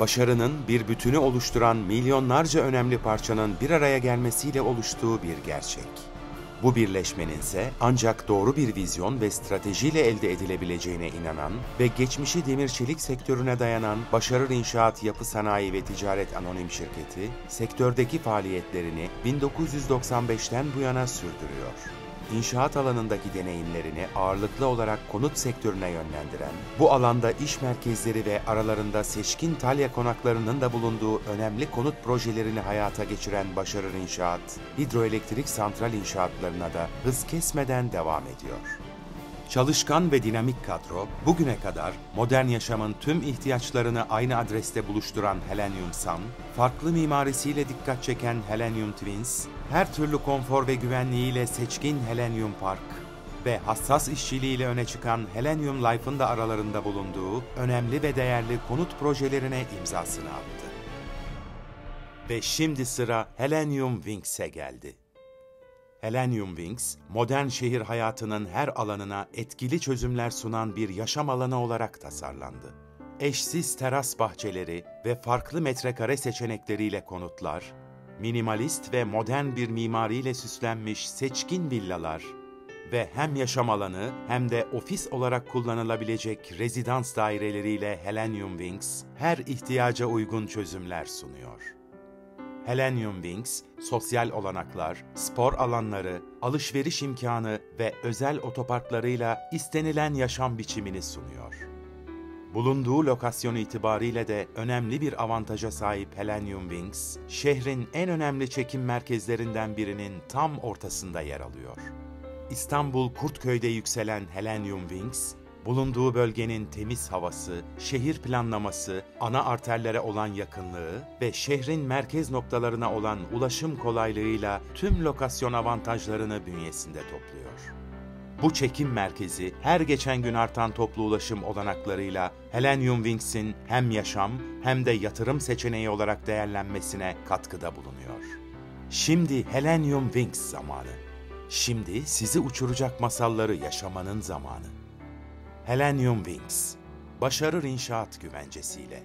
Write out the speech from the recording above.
başarının bir bütünü oluşturan milyonlarca önemli parçanın bir araya gelmesiyle oluştuğu bir gerçek. Bu birleşmenin ise ancak doğru bir vizyon ve stratejiyle elde edilebileceğine inanan ve geçmişi demir çelik sektörüne dayanan Başarır İnşaat Yapı Sanayi ve Ticaret Anonim Şirketi, sektördeki faaliyetlerini 1995'ten bu yana sürdürüyor inşaat alanındaki deneyimlerini ağırlıklı olarak konut sektörüne yönlendiren, bu alanda iş merkezleri ve aralarında seçkin Talya konaklarının da bulunduğu önemli konut projelerini hayata geçiren Başarır İnşaat, hidroelektrik santral inşaatlarına da hız kesmeden devam ediyor. Çalışkan ve dinamik kadro, bugüne kadar modern yaşamın tüm ihtiyaçlarını aynı adreste buluşturan Helenium Sun, farklı mimarisiyle dikkat çeken Helenium Twins, her türlü konfor ve güvenliğiyle seçkin Helenium Park ve hassas işçiliğiyle öne çıkan Helenium Life'ın da aralarında bulunduğu önemli ve değerli konut projelerine imzasını attı. Ve şimdi sıra Helenium Wings'e geldi. Helenium Wings, modern şehir hayatının her alanına etkili çözümler sunan bir yaşam alanı olarak tasarlandı. Eşsiz teras bahçeleri ve farklı metrekare seçenekleriyle konutlar, minimalist ve modern bir mimariyle süslenmiş seçkin villalar ve hem yaşam alanı hem de ofis olarak kullanılabilecek rezidans daireleriyle Helenium Wings her ihtiyaca uygun çözümler sunuyor. Helenium Wings, sosyal olanaklar, spor alanları, alışveriş imkanı ve özel otoparklarıyla istenilen yaşam biçimini sunuyor. Bulunduğu lokasyon itibariyle de önemli bir avantaja sahip Helenium Wings, şehrin en önemli çekim merkezlerinden birinin tam ortasında yer alıyor. İstanbul Kurtköy'de yükselen Helenium Wings, bulunduğu bölgenin temiz havası, şehir planlaması, ana arterlere olan yakınlığı ve şehrin merkez noktalarına olan ulaşım kolaylığıyla tüm lokasyon avantajlarını bünyesinde topluyor. Bu çekim merkezi her geçen gün artan toplu ulaşım olanaklarıyla Helenium Wings'in hem yaşam hem de yatırım seçeneği olarak değerlenmesine katkıda bulunuyor. Şimdi Helenium Wings zamanı. Şimdi sizi uçuracak masalları yaşamanın zamanı. Helenium Wings, başarır inşaat güvencesiyle.